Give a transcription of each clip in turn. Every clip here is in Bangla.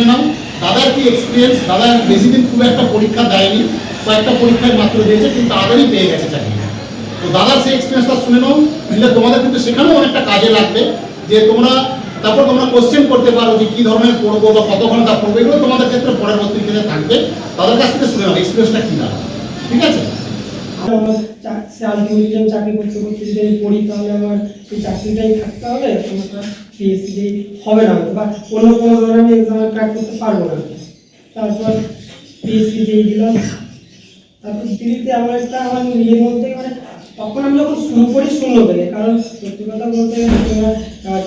শুনে নাও দাদার কি এক্সপিরিয়েন্স দাদা বেশি দিন খুব একটা পরীক্ষা দেয়নি, কয়েকটা পরীক্ষায় মাত্র দিয়েছে, কিন্তু তাড়াতাড়ি পেয়ে গেছে চাকরি। তো দাদার সেই এক্সপিরিয়েন্সটা শুনে নাও, দিলে তোমাদের কিন্তু সেখানেও অনেকটা কাজে লাগবে, যে তোমরা, তারপর তোমরা কোশ্চেন করতে পারো যে কী ধরনের পড়ব বা কত ঘণ্টা পড়ব, এগুলো তোমাদের ক্ষেত্রে পরবর্তী ক্ষেত্রে থাকবে। তাদের কাছ থেকে শুনে নাও এক্সপিরিয়েন্সটা কী দাঁড়ায় ঠিক আছে? আমার আলটিমেটলি চাকরি করতে করতে পড়ি, তাহলে আমার চাকরিটাই থাকতে হবে আমার পিএসসি হবে না। বা অন্য কোনো ধরনের আমি ক্র্যাক করতে পারব না। তারপর পিএসসি দিয়ে দিলাম। তারপর দিদিতে আমার একটা আমার নিজের মধ্যে মানে তখন আমি যখন শুরু করি, শূন্য থেকে। কারণ সত্যি কথা বলতে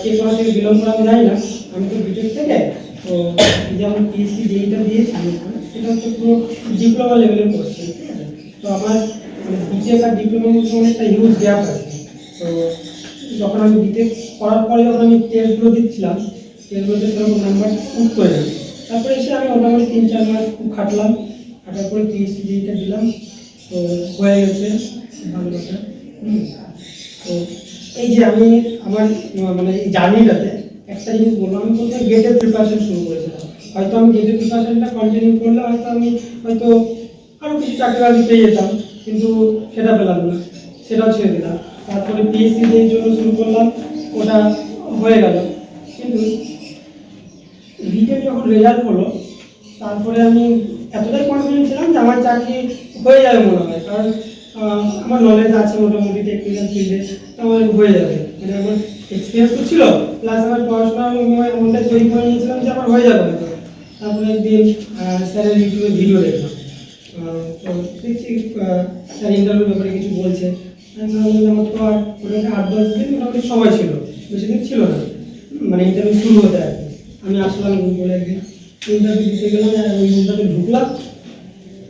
কে কোথা থেকে বিলম্ব করে আমি জানি না। আমি তো বিটেক থেকে। তো যেমন পিএসসি যেইটা দিয়েছি, সেটা হচ্ছে পুরো ডিপ্লোমা লেভেলের কোর্স তো আমার বিটেক আর ডিপ্লোমার মধ্যে অনেকটা হিউজ গ্যাপ আছে। তো যখন আমি বিটেক করার পরে যখন আমি টেস্টগুলো দিচ্ছিলাম টেস্টগুলোতে সেরকম নাম্বার উঠতো না। তারপরে এসে আমি মোটামুটি তিন চার মাস খুব খাটলাম। খাটার পরে পিএসসি যেইটা দিলাম। তো হয়ে গেছে, ভালো কথা। তো এই যে আমি আমার মানে এই জার্নিটাতে একটা জিনিস বলব আমি প্রথমে গেটের প্রিপারেশন শুরু করেছিলাম। হয়তো আমি গেটের প্রিপারেশনটা কন্টিনিউ করলে হয়তো আমি, হয়তো আরও কিছু চাকরি বাকরি পেয়ে যেতাম। কিন্তু সেটা পেলাম না, সেটাও ছেড়ে দিলাম। তারপরে পিএসসি দিয়ে জন্য শুরু করলাম, ওটা হয়ে গেল। কিন্তু রিটেন যখন রেজাল্ট হলো, তারপরে আমি এতটাই কনফিডেন্ট ছিলাম যে আমার চাকরি হয়ে যাবে মনে হয়। কারণ আমার নলেজ আছে মোটামুটি টেকনিক্যাল ফিল্ডে আমার হয়ে যাবে। মানে আমার এক্সপিরিয়েন্স তো ছিল প্লাস আমার পড়াশোনা মনটা তৈরি করে নিয়েছিলাম যে আমার হয়ে যাবে তারপরে একদিন স্যারের ইউটিউবে ভিডিও দেখলাম। তো দেখছি স্যার ইন্টারভিউ ব্যাপারে কিছু বলছে আমার তো আর মোটামুটি আট দশ দিন মোটামুটি সময় ছিল বেশি দিন ছিল না মানে ইন্টারভিউ শুরু হতে আর। আমি আসলাম বলে একদিন ইন্টারভিউ দিতে গেলাম ওই রুমটাতে ঢুকলাম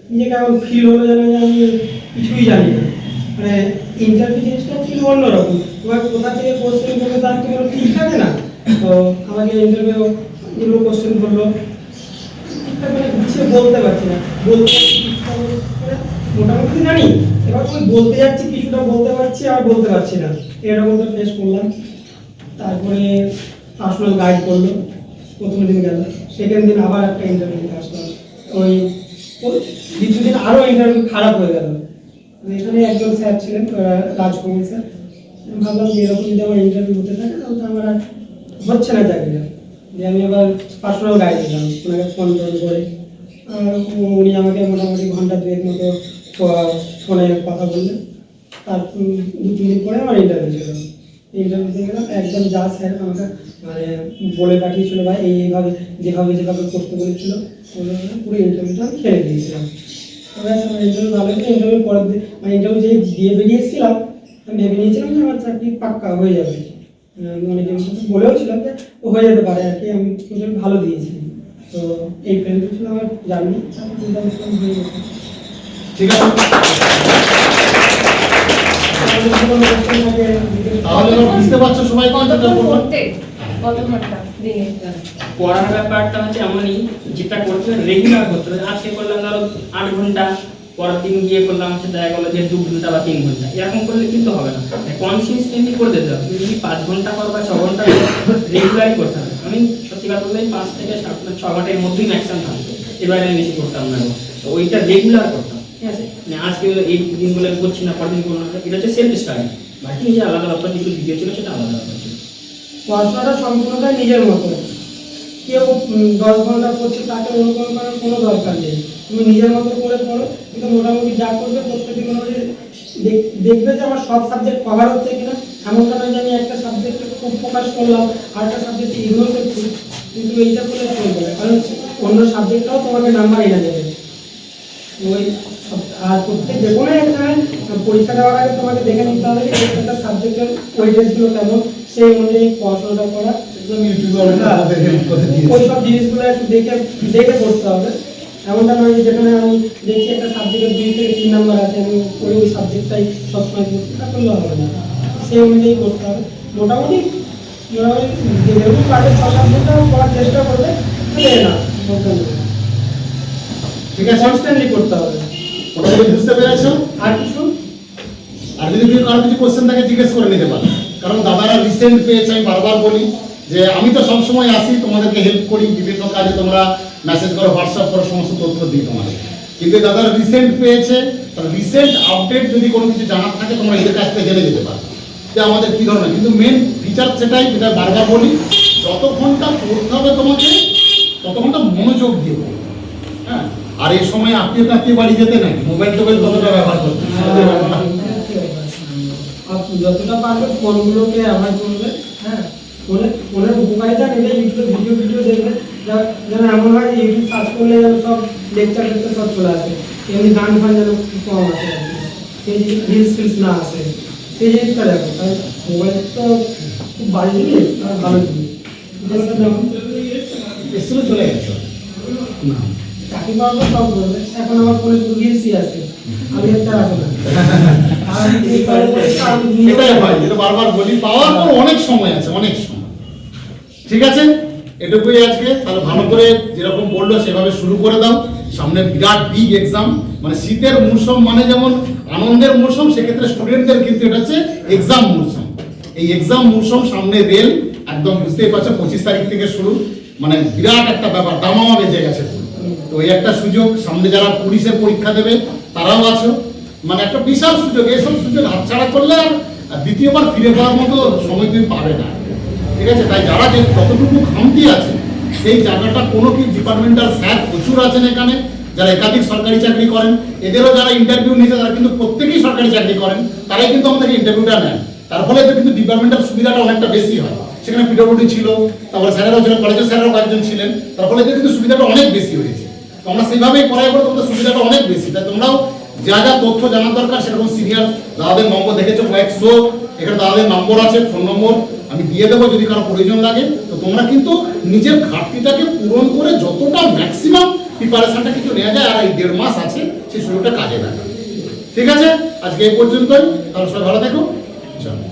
নিজেকে এমন ফিল হলো যেন যে আমি কিছুই জানি না মানে ইন্টারভিউ জিনিসটা ছিল অন্যরকম এবার কোথা থেকে কোশ্চেন করবে তার তো কোনো ঠিক থাকে না তো আমাকে ইন্টারভিউ যেগুলো কোশ্চেন করল ঠিকঠাক মানে গুছিয়ে বলতে পারছি না বলতে মোটামুটি জানি এবার ওই বলতে যাচ্ছি কিছুটা বলতে পারছি আর বলতে পারছি না এরকম তো ফেস করলাম তারপরে পার্সোনাল গাইড করল প্রথম দিন গেল সেকেন্ড দিন আবার একটা ইন্টারভিউ আসলাম ওই দ্বিতীয় দিন আরও ইন্টারভিউ খারাপ হয়ে গেল এখানে একজন স্যার ছিলেন রাজকুমার স্যার আমি ভাবলাম যে এরকম যদি আমার ইন্টারভিউ হতে থাকে তাহলে তো আমার আর হচ্ছে না চাকরিটা যে আমি আবার পার্সোনাল গাইড দিলাম ওনাকে ফোন টোন করে। উনি আমাকে মোটামুটি ঘণ্টা দুয়েক মতো ফোনে কথা বললেন। তার দু, তিন দিন পরে আমার ইন্টারভিউ ছিল। ইন্টারভিউতে গেলাম, একদম যা স্যার আমাকে মানে বলে পাঠিয়েছিল বা এই, এইভাবে, যেভাবে যেভাবে করতে বলেছিল ওইভাবে পুরো ইন্টারভিউটা আমি খেলে দিয়েছিলাম। ইন্টারভিউ ভালো ইন্টারভিউ পরের দিন মানে ইন্টারভিউ যে দিয়ে বেরিয়েছিলাম, আমি ভেবে নিয়েছিলাম যে আমার চাকরি পাক্কা হয়ে যাবে। অনেকের সাথে বলেও ছিলাম যে হয়ে যেতে পারে, আর কি, আমি ভালো দিয়েছি। তো এই প্ল্যানটা ছিল আমার গেছে। ঠিক আছে। তাহলে বুঝতে পারছ সবাই কত ঘণ্টা দিনে। পড়ার ব্যাপারটা হচ্ছে এমনই যেটা করতে হবে রেগুলার করতে হবে আজকে করলাম ধরো আট ঘণ্টা পরের দিন গিয়ে করলাম হচ্ছে দেখা গেলো যে দু ঘণ্টা বা তিন ঘণ্টা। এরকম করলে কিন্তু হবে না। কনসিস্টেন্টলি করে দিতে হবে। তুমি যদি পাঁচ ঘণ্টা করো বা ছ ঘণ্টা রেগুলারই করতে হবে। আমি সত্যি কথা বলতে পাঁচ থেকে সাত ছ ঘণ্টার মধ্যেই ম্যাক্সিমাম থাকবে। এবারে আমি বেশি করতাম না ওইটা রেগুলার করতাম। ঠিক আছে? মানে আজকে এই দিনগুলো করছি না, পরের দিন করব না, এটা হচ্ছে সেলফ স্টাডি বাকি যে আলাদা ব্যাপার যেগুলো ভিডিও ছিল, সেটা আলাদা ব্যাপার ছিল। পড়াশোনাটা সম্পূর্ণটাই নিজের মতো। কেউ দশ ঘণ্টা পড়ছে, তাকে অনুকরণ করার কোনো দরকার নেই। তুমি নিজের মতো করে পড়ো, কিন্তু মোটামুটি যা করবে প্রত্যেকদিন মোটামুটি দেখ- দেখবে যে আমার সব সাবজেক্ট কভার হচ্ছে কিনা। এমনটা নয় যে আমি একটা সাবজেক্টে খুব ফোকাস করলাম আর একটা সাবজেক্টে ইগনোর করছি। কিন্তু এইটা করলে চলবে না কারণ অন্য সাবজেক্টটাও তোমাকে নাম্বার এনে দেবে। ওই সব- আর প্রত্যেক যে কোনো এক্সামে পরীক্ষা দেওয়ার আগে তোমাকে দেখে নিতে হবে যে প্রত্যেকটা সাবজেক্টের ওয়েটেজগুলো কেমন। সেই অনুযায়ী পড়াশোনাটা করা। একদম ইউটিউবে আমাদের হেল্প করে দিয়েছে। ওই সব জিনিসগুলো একটু দেখে দেখে পড়তে হবে। এমনটা নয় যেখানে আমি দেখছি একটা সাবজেক্টের দুই থেকে তিন নাম্বার আছে আমি ওই ওই সাবজেক্টটাই সবসময় পড়ছি তা করলে হবে না। সেই অনুযায়ী পড়তে হবে। মোটামুটি বুঝতে পেরেছ আর কিছু কোশ্চেন জিজ্ঞেস করে নিতে কারণ দাদারা রিসেন্ট পেয়েছে আমি বারবার বলি যে আমি তো সবসময় আসি তোমাদেরকে হেল্প করি বিভিন্ন কাজে তোমরা মেসেজ করো হোয়াটসঅ্যাপ করো সমস্ত তথ্য দিই তোমাদের কিন্তু দাদারা রিসেন্ট পেয়েছে তার রিসেন্ট আপডেট যদি কোনো কিছু জানার থাকে, তোমরা এদের কাছ থেকে জেনে যেতে পারো। যে আমাদের কি ধরনের কিন্তু মেন ফিচার সেটাই যেটা বারবার বলি যত ঘণ্টা পড়তে হবে তোমাকে তত ঘণ্টা মনোযোগ দিয়ে হ্যাঁ আর এই সময় আত্মীয় টাত্মীয় বাড়ি যেতে নাকি মোবাইল টোবাইল কতটা ব্যবহার করতে যতটা পারবে ফোনগুলোকে অ্যাভয়েড করবে হ্যাঁ ফোনে ফোনের উপকারিতা নেবে ইউটিউবে ভিডিও ভিডিও দেখবে যেন এমন হয় ইউটিউব সার্চ করলে যেন সব লেকচার টেকচার সব চলে আসে এমনি গান ফান যেন কম আর কি। রিলস ফিলস না আসে সেই জিনিসটা দেখো মোবাইল তো খুব বাজে জিনিস আর ভালো জিনিস চলে গেছে। না। চাকরি পাওয়ার পর সব বলবে এখন আমার শুধু রিলসই আছে আমি না। আর কারণে এটাই হয় যেটা বারবার বলি পাওয়ার পর অনেক সময় আছে অনেক সময়। ঠিক আছে? এটুকুই আজকে তাহলে ভালো করে যেরকম বলল সেভাবে শুরু করে দাও। সামনে বিরাট বিগ এক্সাম মানে শীতের মৌসুম মানে যেমন আনন্দের মৌসুম, সেক্ষেত্রে স্টুডেন্টদের কিন্তু এটা হচ্ছে এক্সাম মৌসুম। এই এক্সাম মৌসুম সামনে রেল একদম বুঝতেই পারছ, পঁচিশ তারিখ থেকে শুরু। মানে বিরাট একটা ব্যাপার, দামামা বেজে গেছে। তো এই একটা সুযোগ, সামনে যারা পুলিশের পরীক্ষা দেবে, তারাও আছো। মানে একটা বিশাল সুযোগ এইসব সুযোগ হাতছাড়া করলে আর আর দ্বিতীয়বার ফিরে পাওয়ার মতো সময় তুমি পাবে না। ঠিক আছে? তাই যারা যে যতটুকু খামতি আছে, সেই জায়গাটা কোনো কি ডিপার্টমেন্টাল স্যার প্রচুর আছেন এখানে যারা একাধিক সরকারি চাকরি করেন, এদেরও যারা ইন্টারভিউ নিয়েছে, তারা কিন্তু প্রত্যেকেই সরকারি চাকরি করেন, তারাই কিন্তু আমাদের ইন্টারভিউটা নেন তার ফলে তো কিন্তু ডিপার্টমেন্টাল সুবিধাটা অনেকটা বেশি হয়। সেখানে পিডব্লিউডি ছিল, তারপরে স্যারেরাও ছিলেন কলেজের স্যারেরাও কয়েকজন ছিলেন, তার ফলে কিন্তু সুবিধাটা অনেক বেশি হয়েছে। তো আমরা সেইভাবেই করাই বলে তোমাদের সুবিধাটা অনেক বেশি। তাই তোমরাও যা যা তথ্য জানার দরকার, সেরকম সিরিয়াল দাদাদের নম্বর দেখেছ, কয়েকশো, এখানে দাদাদের নম্বর আছে ফোন নম্বর আমি দিয়ে দেবো যদি কারও প্রয়োজন লাগে। তো তোমরা কিন্তু নিজের ঘাটতিটাকে পূরণ করে যতটা ম্যাক্সিমাম প্রিপারেশনটা কিন্তু নেওয়া যায়, আর এই দেড় মাস আছে, সেই সুযোগটা কাজে লাগা ঠিক আছে? আজকে এই পর্যন্তই। তাহলে সবাই ভালো থেকো। চলো।